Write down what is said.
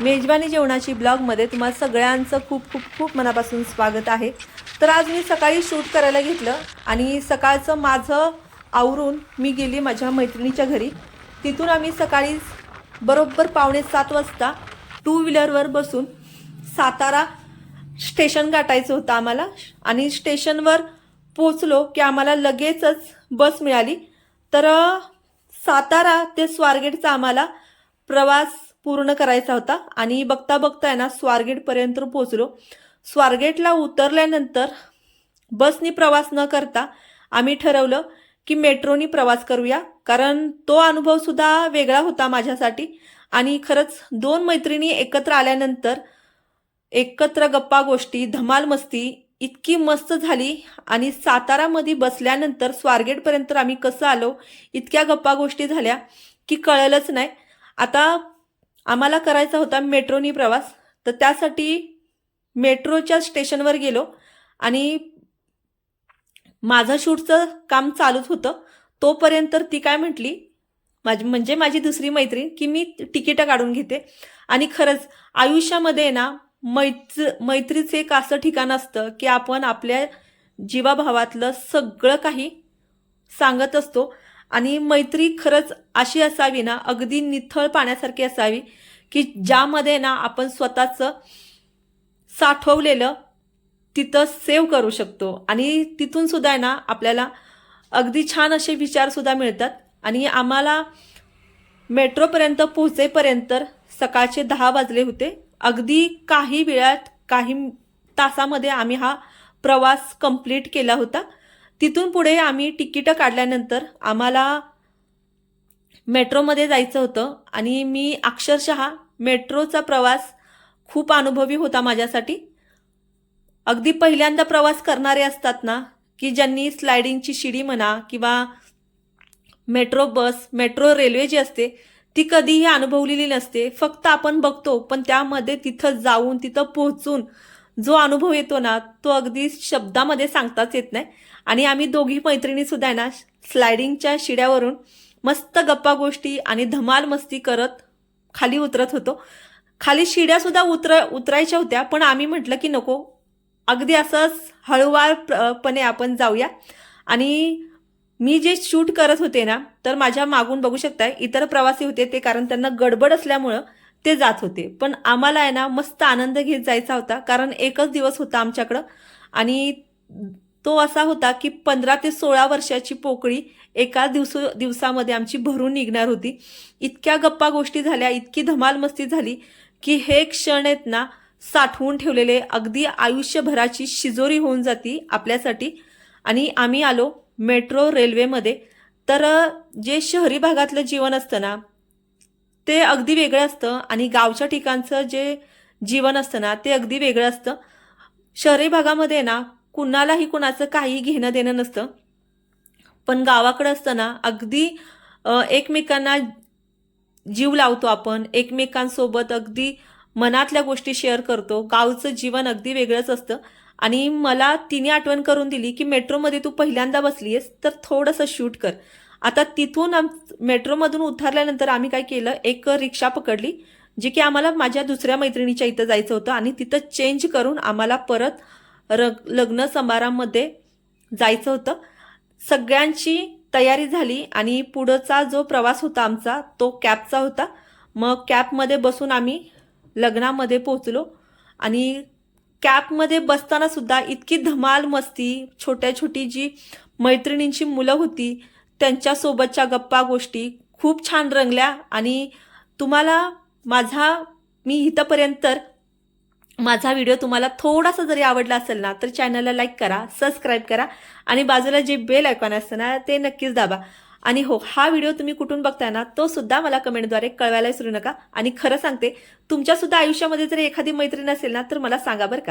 मेजवानी जेवणाची ब्लॉगमध्ये तुम्हाला सगळ्यांचं खूप खूप खूप मनापासून स्वागत आहे. तर आज मी सकाळी शूट करायला घेतलं आणि सकाळचं माझं आवरून मी गेली माझ्या मैत्रिणीच्या घरी. तिथून आम्ही सकाळी बरोबर पावणे सात वाजता टू व्हीलरवर बसून सातारा स्टेशन गाठायचं होतं आम्हाला आणि स्टेशनवर पोचलो की आम्हाला लगेचच बस मिळाली. तर सातारा ते स्वारगेटचा आम्हाला प्रवास पूर्ण करायचा होता आणि बघता बघता आहे ना स्वारगेटपर्यंत पोचलो स्वारगेटला उतरल्यानंतर बसनी प्रवास न करता आम्ही ठरवलं की मेट्रोनी प्रवास करूया कारण तो अनुभव सुद्धा वेगळा होता माझ्यासाठी. आणि खरंच दोन मैत्रिणी एकत्र आल्यानंतर एकत्र गप्पा गोष्टी धमाल मस्ती इतकी मस्त झाली आणि सातारामध्ये बसल्यानंतर स्वारगेटपर्यंत आम्ही कसं आलो इतक्या गप्पा गोष्टी झाल्या की कळलंच नाही. आता आम्हाला करायचा होता मेट्रोनी प्रवास. तर त्यासाठी मेट्रोच्या स्टेशनवर गेलो आणि माझं शूटचं काम चालूच होतं. तोपर्यंत ती काय म्हटली माझी म्हणजे माझी दुसरी मैत्रीण की मी तिकीटं काढून घेते. आणि खरंच आयुष्यामध्ये ना मैत्र मैत्रीचं एक असं ठिकाण असतं की आपण आपल्या जीवाभावातलं सगळं काही सांगत असतो. आणि मैत्री खरंच अशी असावी ना अगदी निथळ पाण्यासारखी असावी की ज्यामध्ये ना आपण स्वतःचं साठवलेलं तिथं सेव्ह करू शकतो. आणि तिथून सुद्धा आहे ना आपल्याला अगदी छान असे विचारसुद्धा मिळतात. आणि आम्हाला मेट्रोपर्यंत पोहोचेपर्यंत सकाळचे दहा वाजले होते. अगदी काही वेळात काही तासामध्ये आम्ही हा प्रवास कंप्लीट केला होता. तिथून पुढे आम्ही तिकीटं काढल्यानंतर आम्हाला मेट्रोमध्ये जायचं होतं आणि मी अक्षरशः मेट्रोचा प्रवास खूप अनुभवी होता माझ्यासाठी. अगदी पहिल्यांदा प्रवास करणारे असतात ना की ज्यांनी स्लायडिंगची शिडी म्हणा किंवा मेट्रो बस मेट्रो रेल्वे जी असते ती कधीही अनुभवलेली नसते. फक्त आपण बघतो पण त्यामध्ये तिथं जाऊन तिथं पोहोचून जो अनुभव येतो ना तो अगदी शब्दामध्ये सांगताच येत नाही. आणि आम्ही दोघी मैत्रिणीसुद्धा आहे ना स्लायडिंगच्या शिड्यावरून मस्त गप्पा गोष्टी आणि धमाल मस्ती करत खाली उतरत होतो. खाली शिड्या सुद्धा उतर उतरायच्या होत्या पण आम्ही म्हटलं की नको. अगदी असंच हळूवारपणे आपण जाऊया. आणि मी जे शूट करत होते ना तर माझ्या मागून बघू शकताय इतर प्रवासी होते ते कारण त्यांना गडबड असल्यामुळं ते जात होते. पण आम्हाला आहे ना मस्त आनंद घेत जायचा होता कारण एकच दिवस होता आमच्याकडं. आणि तो असा होता की पंधरा ते सोळा वर्षाची पोकळी एका दिवस दिवसामध्ये आमची भरून निघणार होती. इतक्या गप्पा गोष्टी झाल्या इतकी धमाल मस्ती झाली की हे क्षण आहेत ना साठवून ठेवलेले अगदी आयुष्यभराची शिजोरी होऊन जाती आपल्यासाठी. आणि आम्ही आलो मेट्रो रेल्वेमध्ये. तर जे शहरी भागातलं जीवन असतं ना ते अगदी वेगळं असतं आणि गावच्या ठिकाणचं जे जीवन असतं ना ते अगदी वेगळं असतं. शहरी भागामध्ये ना कुणालाही कुणाचं काही घेणं देणं नसतं. पण गावाकडं असतं ना अगदी एकमेकांना जीव लावतो आपण. एकमेकांसोबत अगदी मनातल्या गोष्टी शेअर करतो. गावचं जीवन अगदी वेगळंच असतं. आणि मला तिने आठवण करून दिली की मेट्रोमध्ये तू पहिल्यांदा बसली आहेस तर थोडंसं शूट कर. आता तिथून आम मेट्रोमधून उतरल्यानंतर आम्ही काय केलं एक रिक्षा पकडली जी की आम्हाला माझ्या दुसऱ्या मैत्रिणीच्या इथं जायचं होतं. आणि तिथं चेंज करून आम्हाला परत रग लग्न समारंभामध्ये जायचं होतं. सगळ्यांची तयारी झाली आणि पुढचा जो प्रवास होता आमचा तो कॅबचा होता. मग कॅबमध्ये बसून आम्ही लग्नामध्ये पोहोचलो आणि कॅबमध्ये बसताना सुद्धा इतकी धमाल मस्ती छोट्या छोटी जी मैत्रिणींची मुलं होती त्यांच्यासोबतच्या गप्पा गोष्टी खूप छान रंगल्या आणि तुम्हाला माझा मी इथंपर्यंत माझा व्हिडिओ तुम्हाला थोडासा जरी आवडला असेल ना तर चॅनलला लाईक करा सबस्क्राईब करा आणि बाजूला जे बेल आयकॉन असतं ना ते नक्कीच दाबा. आणि हो हा व्हिडिओ तुम्ही कुठून बघताय ना तो सुद्धा मला कमेंटद्वारे कळवायला विसरू नका. आणि खरं सांगते तुमच्यासुद्धा आयुष्यामध्ये जर एखादी मैत्रीण असेल ना तर मला सांगा बरं का.